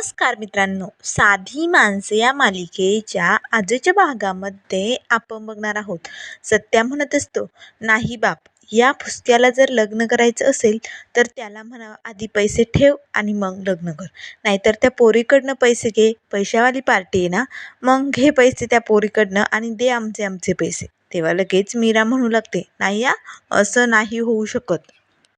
नमस्कार मित्रांनो. साधी माणसे या मालिकेच्या आजच्या भागामध्ये आपण बघणार आहोत. सत्या म्हणत असतो नाही बाप या फुसक्याला जर लग्न करायचं असेल तर त्याला म्हणा आधी पैसे ठेव आणि मग लग्न कर. नाहीतर त्या पोरीकडनं पैसे घे. पैशावाली पार्टी आहे ना मग घे पैसे त्या पोरीकडनं आणि दे आमचे आमचे पैसे. तेव्हा लगेच मीरा म्हणू लागते नाही या असं नाही होऊ शकत.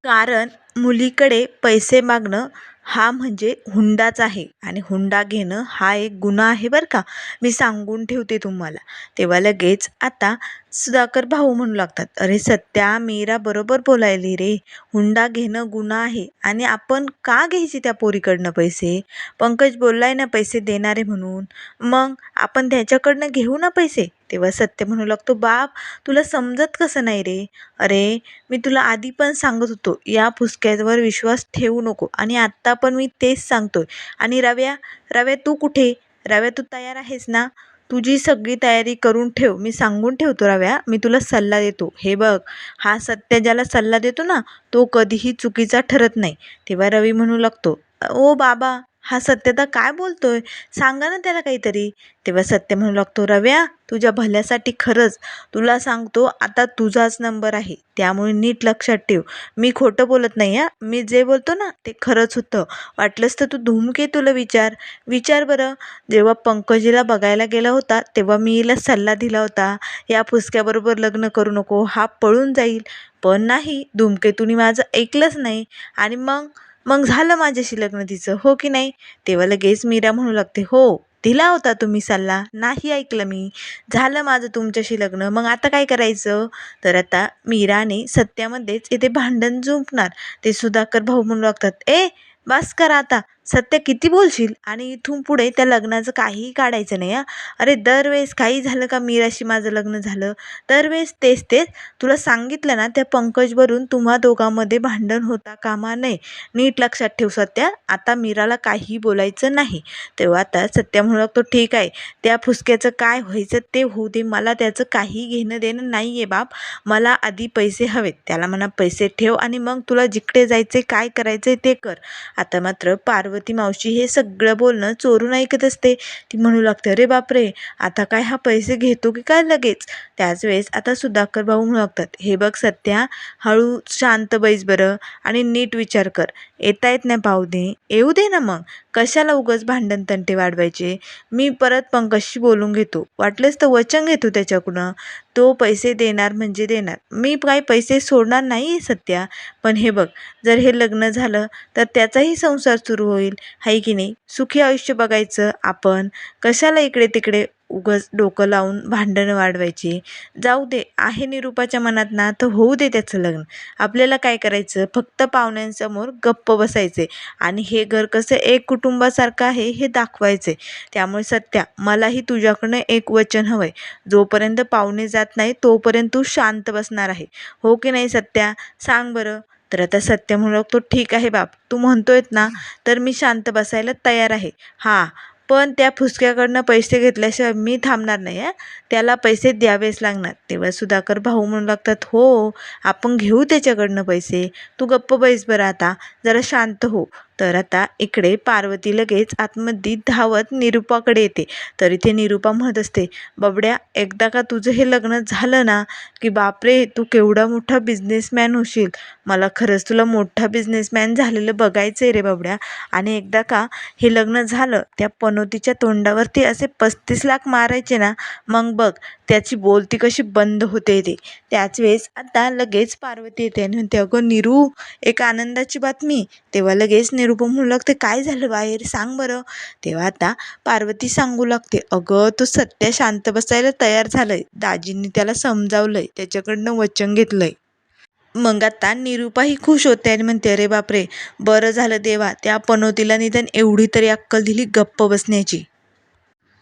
कारण मुलीकडे पैसे मागणं हा म्हणजे हुंडाच आहे. आणि हुंडा घेणं हा एक गुन्हा आहे बरं का? मी सांगून ठेवते तुम्हाला. तेव्हा लगेच आता सुधाकर भाऊ म्हणू लागतात अरे सत्या मीरा बरोबर बोलायली रे. हुंडा घेणं गुन्हा आहे आणि आपण का घ्यायचे त्या पोरीकडनं पैसे? पंकज बोललाय ना पैसे देणारे म्हणून. मग आपण त्याच्याकडनं घेऊ ना पैसे? तेव्हा सत्य म्हणू लागतो बाप तुला समजत कसं नाही रे? अरे मी तुला आधी पण सांगत होतो या फुसक्यावर विश्वास ठेवू नको आणि आत्ता पण मी तेच सांगतोय. आणि रव्या रव्या तू कुठे? रव्या तू तयार आहेस ना? तुझी सगळी तयारी करून ठेव मी सांगून ठेवतो रव्या मी तुला सल्ला देतो. हे बघ हा सत्य ज्याला सल्ला देतो ना तो कधीही चुकीचा ठरत नाही. तेव्हा रवी म्हणू लागतो ओ बाबा हा सत्यता काय बोलतोय? सांगा ना त्याला काहीतरी. तेव्हा सत्य म्हणू लागतो रव्या तुझ्या भल्यासाठी खरंच तुला सांगतो आता तुझाच नंबर आहे. त्यामुळे नीट लक्षात ठेव. मी खोटं बोलत नाही हा. मी जे बोलतो ना ते खरंच होतं. वाटलंच तर तू धूमकेतूला विचार. विचार बरं. जेव्हा पंकजीला बघायला गेला होता तेव्हा मी हिला सल्ला दिला होता या फुसक्याबरोबर लग्न करू नको हा पळून जाईल. पण नाही धूमकेतूनी माझं ऐकलंच नाही. आणि मग मग झालं माझ्याशी लग्न तिचं हो की नाही? तेव्हा लगेच मीरा म्हणू लागते हो दिला होता तुम्ही सल्ला नाही ऐकलं मी. झालं माझं तुमच्याशी लग्न मग आता काय करायचं? तर आता मीराने सत्यामध्येच इथे भांडण जुंपणार ते सुधाकर भाऊ म्हणू लागतात ए बस करा आता. सत्य किती बोलशील? आणि इथून पुढे त्या लग्नाचं काहीही काढायचं नाही हां. अरे दरवेळेस काही झालं का मीराशी माझं लग्न झालं? दरवेळेस तेच तेच. तुला सांगितलं ना त्या पंकजवरून तुम्हा दोघांमध्ये भांडण होता कामा नये. नीट लक्षात ठेव सत्या. आता मीराला काहीही बोलायचं नाही. तेव्हा आता सत्या म्हणू लागतो ठीक आहे. त्या फुसक्याचं काय व्हायचं ते होऊ दे. मला त्याचं काही घेणं देणं नाही आहे बाप. मला आधी पैसे हवेत. त्याला म्हणा पैसे ठेव आणि मग तुला जिकडे जायचे काय करायचं ते कर. आता मात्र पार्वती मावशी हे सगळं बोलणं चोरून ऐकत असते. ती म्हणू लागते अरे बापरे आता काय हा पैसे घेतो की काय लगेच? त्याच वेळेस आता सुधाकर भाऊ म्हणू लागतात हे बघ सध्या हळू शांत बैस बरं आणि नीट विचार कर. येता येत नाही पाहू दे. येऊ दे ना मग. कशाला उगच भांडण तंटे वाढवायचे? मी परत पंकजशी बोलून घेतो. वाटलंच तर वचन घेतो त्याच्याकडून. तो पैसे देणार म्हणजे देणार. मी काही पैसे सोडणार नाही सत्या. पण हे बघ जर हे लग्न झालं तर त्याचाही संसार सुरू होईल. हाय की नाही? सुखी आयुष्य बघायचं आपण. कशाला इकडे तिकडे उगच डोकं लावून भांडणं वाढवायची. जाऊ दे आहे निरूपाच्या मनात ना तर होऊ दे त्याचं लग्न. आपल्याला काय करायचं? फक्त पाहुण्यांसमोर गप्प बसायचे. आणि हे घर कसं एक कुटुंबासारखं आहे हे दाखवायचे. त्यामुळे सत्या मलाही तुझ्याकडनं एक वचन हवं आहे जोपर्यंत पाहुणे जात नाही तोपर्यंत तू शांत बसणार आहे. हो की नाही सत्या? सांग बरं. तर आता सत्य म्हणू लागतो ठीक आहे बाप. तू म्हणतोयत ना तर मी शांत बसायला तयार आहे. हां पण त्या फुसक्याकडनं पैसे घेतल्याशिवाय मी थांबणार नाही आहे त्याला पैसे द्यावेच लागणार. तेव्हा सुधाकर भाऊ म्हणू लागतात हो आपण घेऊ त्याच्याकडनं पैसे. तू गप्प बैस बरं आता. जरा शांत हो. तर आता इकडे पार्वती लगेच आतमध्ये धावत निरूपाकडे येते. तर इथे निरूपा म्हणत असते बबड्या एकदा का तुझं हे लग्न झालं ना की बापरे तू केवढा मोठा बिझनेसमॅन होशील. मला खरंच तुला मोठा बिझनेसमॅन झालेलं बघायचं आहे रे बाबड्या. आणि एकदा का हे लग्न झालं त्या पनोतीच्या तोंडावरती असे पस्तीस लाख मारायचे ना मग बघ त्याची बोलती कशी बंद होते ते. त्याच वेळेस आता लगेच पार्वती येते आणि म्हणते अगं निरू एक आनंदाची बातमी. तेव्हा लगेच निरुपम म्हणू लागते काय झालं बाहेर? सांग बरं. तेव्हा आता पार्वती सांगू लागते अगं तो सत्य शांत बसायला तयार झालंय. दाजींनी त्याला समजावलंय त्याच्याकडनं वचन घेतलंय. मग आता निरूपाही खुश होते आणि म्हणते अरे बापरे बरं झालं देवा त्या पनोतीला निदान एवढी तरी अक्कल दिली गप्प बसण्याची.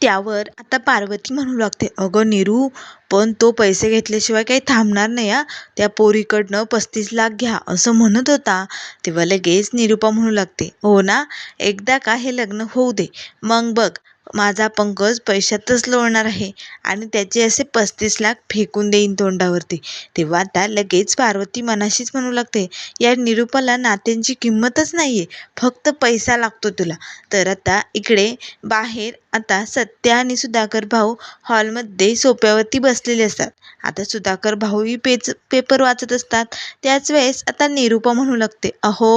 त्यावर आता पार्वती म्हणू लागते अगं निरू पण तो पैसे घेतल्याशिवाय काही थांबणार नाही हा. त्या पोरीकडनं पस्तीस लाख घ्या असं म्हणत होता. तेव्हा लगेच निरुपा म्हणू लागते हो ना एकदा का हे लग्न होऊ दे? मग बघ माझा पंकज पैशातच लोळणार आहे आणि त्याचे असे पस्तीस लाख फेकून देईन तोंडावरती. तेव्हा आता लगेच पार्वती मनाशीच म्हणू लागते या निरुपाला नात्यांची किंमतच नाही आहे फक्त पैसा लागतो तुला. तर आता इकडे बाहेर आता सत्या आणि सुधाकर भाऊ हॉलमध्ये सोप्यावरती बस बसलेले असतात. आता सुधाकर भाऊही पेच पेपर वाचत असतात. त्याच वेळेस आता निरुपा म्हणू लागते अहो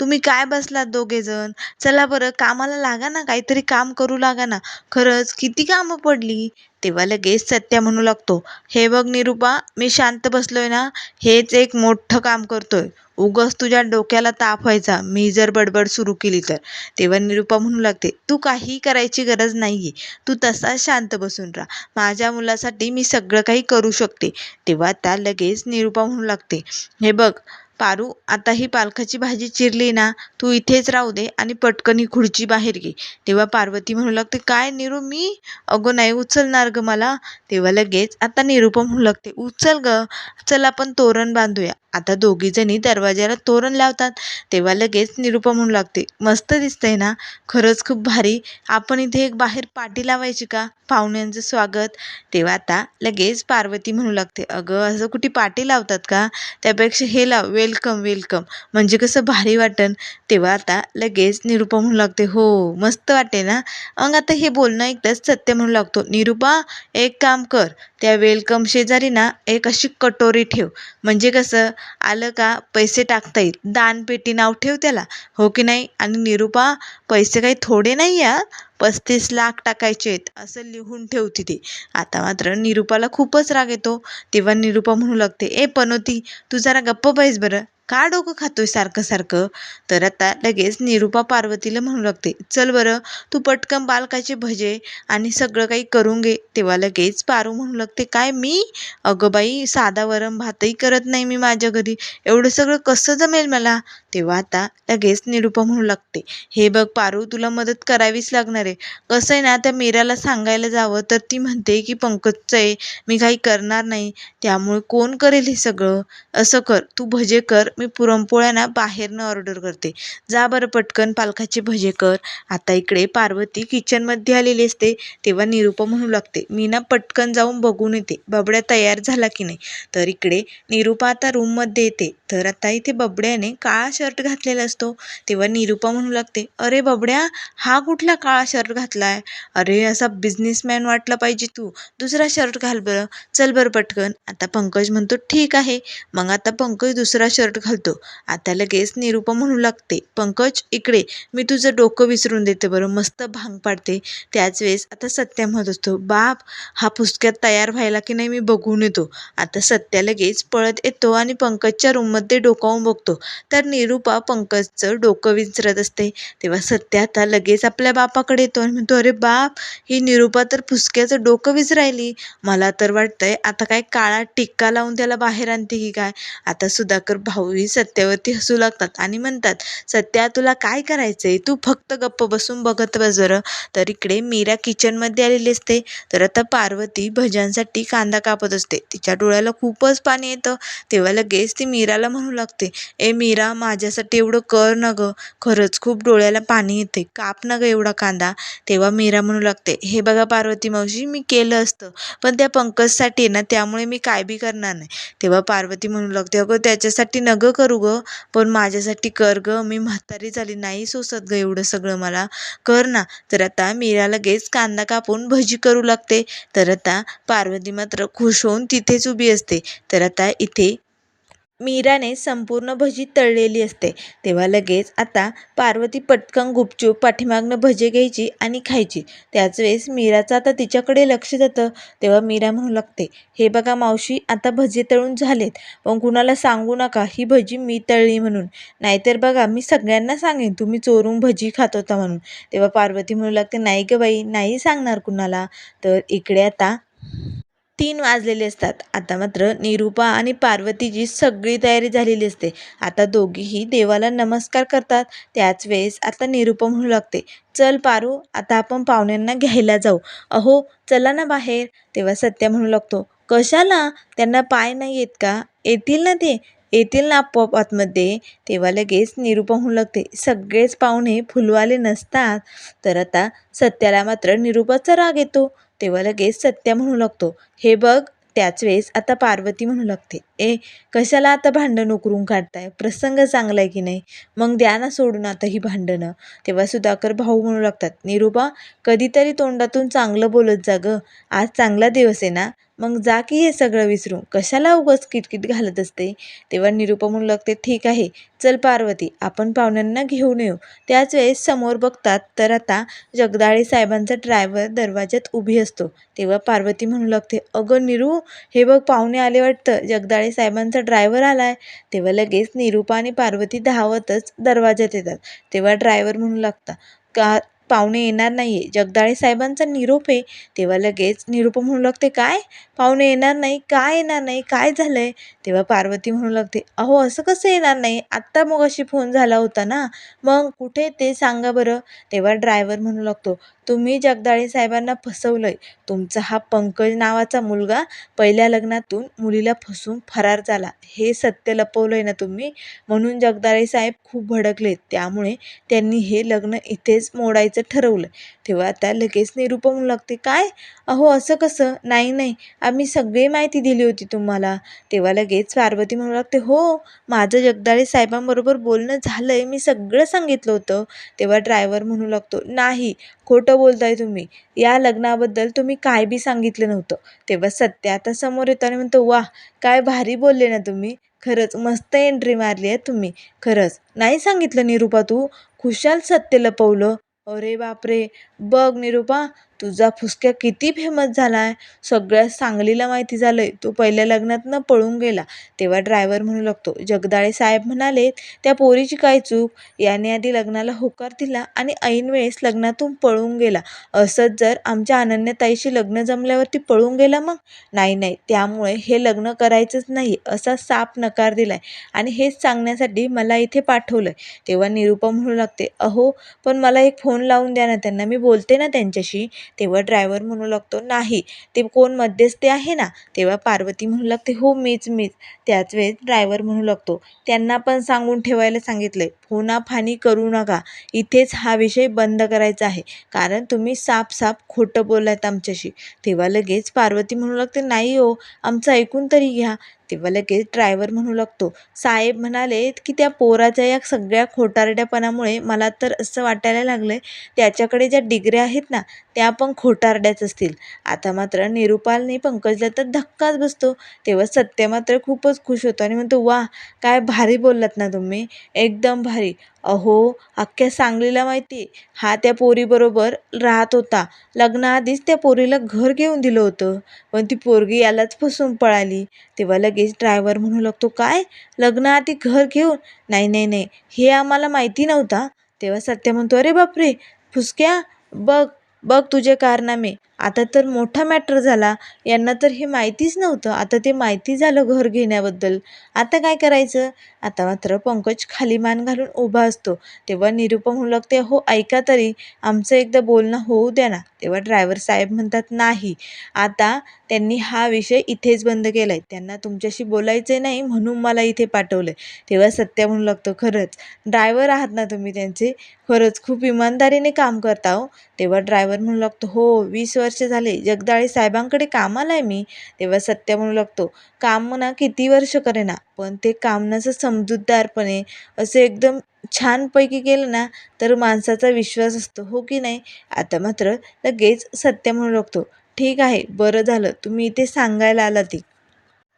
तुम्ही काय बसलात दोघेजण चला बरं कामाला लागा ना काहीतरी काम करू लागा ना. खरंच? किती कामं पडली? तेव्हा लगेच सत्या म्हणू लागतो हे बघ निरुपा मी शांत बसलोय ना हेच एक मोठं काम करतोय. उगस तुझ्या डोक्याला ताप व्हायचा. मी जर बडबड सुरू केली तर. तेव्हा निरुपा म्हणू लागते तू काही करायची गरज नाही आहे तू तसाच शांत बसून राहा. माझ्या मुलासाठी मी सगळं काही करू शकते. तेव्हा त्या लगेच निरुपा म्हणू लागते हे बघ पारू आता ही पालकाची भाजी चिरली ना तू इथेच राहू दे आणि पटकन ही खुर्ची बाहेर घे. तेव्हा पार्वती म्हणू लागते काय निरू मी? अगं नाही उचलणार ग मला. तेव्हा लगेच आता निरुपा म्हणू लागते उचल ग चल आपण तोरण बांधूया. आता दोघीजणी दरवाजाला तोरण लावतात. तेव्हा लगेच निरुपा म्हणू लागते मस्त दिसतंय ना खरंच खूप भारी. आपण इथे एक बाहेर पाटी लावायची का? पाहुण्यांचं स्वागत. तेव्हा आता लगेच पार्वती म्हणू लागते अगं असं कुठे पाटी लावतात का? त्यापेक्षा हे लाव वेलकम वेलकम म्हणजे कसं भारी वाटन. तेव्हा आता लगेच निरुपा म्हणू लागते हो मस्त वाटे ना. मग आता हे बोलणं एकदाच सत्य म्हणू लागतो. निरुपा एक काम कर. त्या वेलकम शेजारी ना एक अशी कटोरी ठेव. म्हणजे कसं आलं का पैसे टाकता येईल. दानपेटी नाव ठेव त्याला. हो की नाही? आणि निरुपा पैसे काही थोडे नाही या पस्तीस लाख टाकायचे आहेत असं लिहून ठेवते ती. आता मात्र निरुपाला खूपच राग येतो. तेव्हा निरुपा म्हणू लागते ए पनोती तू जरा गप्प पाहिज बरं. का डोकं खातोय सारखं सारखं? तर आता लगेच निरुपा पार्वतीला म्हणू लागते चल बरं तू पटकन बालकाचे भजे आणि सगळं काही करून घे. तेव्हा लगेच पारू म्हणू लागते काय मी? अगं बाई साधा वरम भातही करत नाही मी माझ्या घरी. एवढं सगळं कसं जमेल मला? तेव्हा आता लगेच निरुपा म्हणू लागते हे बघ पारू तुला मदत करावीच लागणार आहे. कसं आहे ना त्या मीराला सांगायला जावं तर ती म्हणते की पंकजचं आहे मी काही करणार नाही त्यामुळे कोण करेल हे सगळं? असं कर तू भजे कर मी पुरणपोळ्या ना बाहेरनं ऑर्डर करते. जा बरं पटकन पालकाचे भजे कर. आता इकडे पार्वती किचनमध्ये आलेली असते तेव्हा निरुपा म्हणू लागते मी ना पटकन जाऊन बघून येते बबड्या तयार झाला की नाही? तर इकडे निरुपा आता रूममध्ये येते तर आता इथे बबड्याने काळा शर्ट घातलेला असतो. तेव्हा निरुपा म्हणू लागते अरे बबड्या हा कुठला काळा शर्ट घातला आहे अरे असा बिझनेसमॅन वाटला पाहिजे तू. दुसरा शर्ट घाल बरं. चल बरं पटकन. आता पंकज म्हणतो ठीक आहे. मग आता पंकज दुसरा शर्ट घालतो. आता लगेच निरुपा म्हणू लागते पंकज इकडे. मी तुझं डोकं विसरून देते बरं. मस्त भांग पाडते. त्याच वेळेस आता सत्या म्हणत असतो बाप हा पुस्तकात तयार व्हायला की नाही मी बघून येतो. आता सत्या लगेच पळत येतो आणि पंकजच्या रूममध्ये डोकावून बघतो. तर निरुपा पंकजचं डोकं विचारत असते. तेव्हा सत्या आता लगेच आपल्या बापाकडे येतो आणि म्हणतो अरे बाप ही निरुपा तर फुसक्याचं डोकं विसरायली मला तर वाटतंय आता काय काळा टिक्का लावून त्याला बाहेर आणते की काय? आता सुधाकर भाऊही सत्यावरती हसू लागतात आणि म्हणतात सत्या तुला काय करायचंय? तू फक्त गप्प बसून बघत बस बरं. तर इकडे मीरा किचनमध्ये आलेली असते. तर आता पार्वती भजनसाठी कांदा कापत असते. तिच्या डोळ्याला खूपच पाणी येतं. तेव्हा लगेच ती मीराला म्हणू लागते ए मीरा माझ्यासाठी एवढं कर ना गं. खरंच खूप डोळ्याला पाणी येते. काप ना गं एवढा कांदा. तेव्हा मीरा म्हणू लागते हे बघा पार्वती मावशी मी केलं असतं. पण त्या पंकजसाठी आहे ना त्यामुळे मी काय बी करणार नाही. तेव्हा पार्वती म्हणू लागते अगं त्याच्यासाठी न गं करू गं. पण माझ्यासाठी कर गं. मी म्हातारी झाली नाही सोसत गं एवढं सगळं मला. कर ना. तर आता मीरा लगेच कांदा कापून भजी करू लागते. तर आता पार्वती मात्र खुश होऊन तिथेच उभी असते. तर आता इथे मीराने संपूर्ण भजी तळलेली असते. तेव्हा लगेच आता पार्वती पटकन गुपचूप पाठीमागनं भजे घ्यायची आणि खायची. त्याच वेळेस मीराचं आता तिच्याकडे लक्ष जातं. तेव्हा मीरा म्हणू लागते हे बघा मावशी आता भजे तळून झालेत. पण कुणाला सांगू नका ही भजी मी तळली म्हणून. नाहीतर बघा मी सगळ्यांना सांगेन तुम्ही चोरून भजी खात होता म्हणून. तेव्हा पार्वती म्हणू लागते नाही ग बाई नाही सांगणार कुणाला. तर इकडे आता तीन वाजलेले असतात. आता मात्र निरुपा आणि पार्वतीची सगळी तयारी झालेली असते. आता दोघीही देवाला नमस्कार करतात. त्याच वेळेस आता निरुपा म्हणू लागते चल पारू आता आपण पाहुण्यांना घ्यायला जाऊ. अहो चला ना बाहेर. तेव्हा सत्या म्हणू लागतो कशाला? त्यांना पाय नाही येत का? येतील ना ते? येतील ना आपोआप आतमध्ये तेव्हा लगेच निरूपा होऊ लागते सगळेच पाहुणे फुलवाले नसतात. तर आता सत्याला मात्र निरूपाचा राग येतो. तेव्हा लगेच सत्या म्हणू लागतो. हे बघ त्याच वेळेस आता पार्वती म्हणू लागते. ए कशाला आता भांडण उकरून काढताय? प्रसंग चांगला आहे की नाही? मग द्या ना सोडून आता ही भांडणं. तेव्हा सुधाकर भाऊ म्हणू लागतात निरूपा कधीतरी तोंडातून चांगलं बोलत जा गं. आज चांगला दिवस आहे ना? मग जा की हे सगळं विसरून कशाला उगाच किटकिट घालत असते? तेव्हा निरुपा म्हणू लागते ठीक आहे चल पार्वती आपण पाहुण्यांना घेऊन येऊ. त्याच वेळेस समोर बघतात तर आता जगदाळे साहेबांचा ड्रायव्हर दरवाज्यात उभी असतो. तेव्हा पार्वती म्हणू लागते अगं निरू हे बघ पाहुणे आले वाटतं. जगदाळे साहेबांचा ड्रायव्हर आलाय. तेव्हा लगेच निरुपा आणि पार्वती धावतच दरवाज्यात येतात. तेव्हा ड्रायव्हर म्हणू लागता का पाहुणे येणार नाहीये. जगदाळे साहेबांचा निरोप आहे. तेव्हा लगेच निरूपा म्हणू लागते काय? पाहुणे येणार नाही. काय येणार नाही? काय झालं आहे तेव्हा पार्वती म्हणू लागते अहो असं कसं येणार नाही? आत्ता मग अशी फोन झाला होता ना. मग कुठे ते सांगा बरं. तेव्हा ड्रायव्हर म्हणू लागतो तुम्ही जगदाळे साहेबांना फसवलंय. तुमचा हा पंकज नावाचा मुलगा पहिल्या लग्नातून मुलीला फसवून फरार झाला. हे सत्य लपवलंय ना तुम्ही? म्हणून जगदाळे साहेब खूप भडकलेत. त्यामुळे त्यांनी हे लग्न इथेच मोडायचं ठरवलं तेव्हा आता लगेच निरूपा म्हणू लागते काय? अहो असं कसं? नाही नाही. आम्ही सगळी माहिती दिली होती तुम्हाला. तेव्हा लगेच पार्वती म्हणू लागते हो माझं जगदाळे साहेबांबरोबर बोलणं झालं आहे मी सगळं सांगितलं होतं. तेव्हा ड्रायव्हर म्हणू लागतो नाही. खोटं बोलताय तुम्ही? या लग्नाबद्दल तुम्ही काय बी सांगितलं नव्हतं. तेव्हा सत्य आता समोर येतो आणि म्हणतो वा काय भारी बोलले ना तुम्ही. खरंच मस्त एंट्री मारली आहे तुम्ही. खरंच. नाही सांगितलं निरूपा तू? खुशाल सत्य लपवलं. अरे बापरे. बघ निरूपा तुझा फुसक्या किती फेमस झाला आहे सगळ्या सांगलीला माहिती झालं आहे तो पहिल्या लग्नातनं पळून गेला. तेव्हा ड्रायव्हर म्हणू लागतो जगदाळे साहेब म्हणाले त्या पोरीची काय चूक याने आधी लग्नाला होकार दिला आणि ऐनवेळेस लग्नातून पळून गेला. असंच जर आमच्या अनन्यताईशी लग्न जमल्यावरती पळून गेला मग? नाही नाही. त्यामुळे हे लग्न करायचंच नाही असा साप नकार दिलाय. आणि हेच सांगण्यासाठी मला इथे पाठवलं आहे तेव्हा निरूपा म्हणू लागते अहो पण मला एक फोन लावून द्या ना त्यांना. मी बोलते ना त्यांच्याशी तेव्हा ड्रायव्हर म्हणू लागतो नाही ते कोण मध्यस्थी आहे ना? तेव्हा पार्वती म्हणू लागते हो मीच मीच. त्याच वेळेस ड्रायव्हर म्हणू लागतो त्यांना पण सांगून ठेवायला सांगितलं आहे फोनाफानी करू नका इथेच हा विषय बंद करायचा आहे कारण तुम्ही साफ साफ खोटं बोललात आमच्याशी. तेव्हा लगेच पार्वती म्हणू लागते नाही हो आमचं ऐकून तरी घ्या. तेव्हा लगेच ड्रायव्हर म्हणू लागतो. साहेब म्हणाले की त्या पोराच्या या सगळ्या खोटारड्यापणामुळे मला तर असं वाटायला लागलं आहे त्याच्याकडे ज्या डिग्र्या आहेत ना त्या पण खोटारड्याच असतील. आता मात्र निरुपालने पंकजला तर धक्काच बसतो. तेव्हा सत्य मात्र खूपच खुश होतो आणि म्हणतो वा काय भारी बोललात ना तुम्ही. एकदम भारी. अहो अख्ख्या सांगलीला माहिती हा त्या पोरीबरोबर राहत होता. लग्नाआधीच त्या पोरीला घर घेऊन दिलं होतं. पण ती पोरगी यालाच फसून पळाली. तेव्हा लगेच ड्रायव्हर म्हणू लागतो काय? लग्नाआधी घर घेऊन? नाही नाही नाही. हे आम्हाला माहिती नव्हता. तेव्हा सत्य म्हणतो अरे बापरे! फुसक्या? बघ बघ तुझे कारनामे. आता तर मोठा मॅटर झाला. यांना तर हे माहितीच नव्हतं. आता ते माहिती झालं घर घेण्याबद्दल. आता काय करायचं? आता मात्र पंकज खाली मान घालून उभा असतो. तेव्हा निरुपा म्हणू लागते हो ऐका तरी. आमचं एकदा बोलणं होऊ द्या ना. तेव्हा ड्रायव्हर साहेब म्हणतात नाही. आता त्यांनी हा विषय इथेच बंद केला आहे त्यांना तुमच्याशी बोलायचं नाही म्हणून मला इथे पाठवलं आहे तेव्हा सत्या म्हणू लागतो खरंच. ड्रायव्हर आहात ना तुम्ही त्यांचे? खरंच खूप इमानदारीने काम करता हो. तेव्हा ड्रायव्हर म्हणू लागतो हो वीस वर्ष झाले जगदाळे साहेबांकडे कामाला आहे मी. तेव्हा सत्य म्हणू लागतो काम म्हणा किती वर्ष करेना पण ते काम नसं समजूतदारपणे असं एकदम छानपैकी केलं ना तर माणसाचा विश्वास असतो हो की नाही? आता मात्र लगेच सत्य म्हणू लागतो ठीक आहे बरं झालं तुम्ही इथे सांगायला आला ती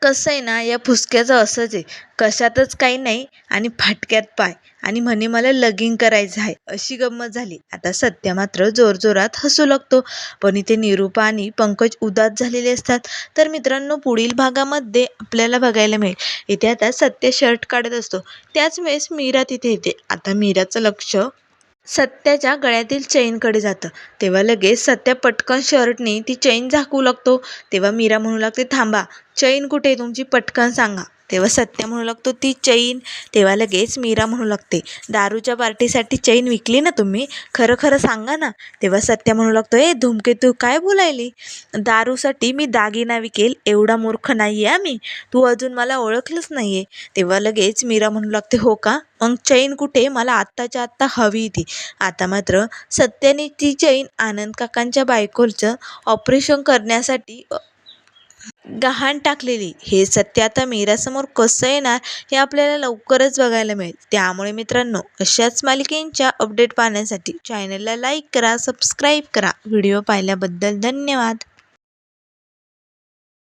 कसं आहे ना या फुसक्याचं असंच आहे. कशातच काही नाही आणि फाटक्यात पाय. आणि म्हणे मला लगिंग करायचं आहे. अशी गंमत झाली. आता सत्य मात्र जोरजोरात हसू लागतो. पण इथे निरूपा आणि पंकज उदास झालेले असतात. तर मित्रांनो पुढील भागामध्ये आपल्याला बघायला मिळेल. इथे आता सत्य शर्ट काढत असतो. त्याच वेळेस मीरा तिथे येते. आता मीराचं लक्ष सत्याच्या गळ्यातील चैनकडे जातं. तेव्हा लगेच सत्या पटकन शर्टने ती चैन झाकू लागतो. तेव्हा मीरा म्हणू लागते थांबा चैन कुठे आहे तुमची? पटकन सांगा. तेव्हा सत्या म्हणू लागतो ती चैन. तेव्हा लगेच मीरा म्हणू लागते दारूच्या पार्टीसाठी चैन विकली ना तुम्ही? खरं खरं सांगा ना. तेव्हा सत्या म्हणू लागतो ए धूमकेतू काय बोलायली? दारूसाठी मी दागिना विकेल एवढा मूर्ख नाही आहे मी तू अजून मला ओळखलंच नाही आहे तेव्हा लगेच मीरा म्हणू लागते हो का? मग चैन कुठे? मला आत्ताच्या आत्ता हवी ती. आता मात्र सत्याने ती चैन आनंद काकांच्या बायकोचं ऑपरेशन करण्यासाठी गहाण टाकलेली. हे सत्य आता मीरासमोर कसं येणार हे आपल्याला लवकरच बघायला मिळेल. त्यामुळे मित्रांनो अशाच मालिकेंच्या अपडेट पाहण्यासाठी चॅनलला लाईक करा सबस्क्राईब करा. व्हिडिओ पाहिल्याबद्दल धन्यवाद.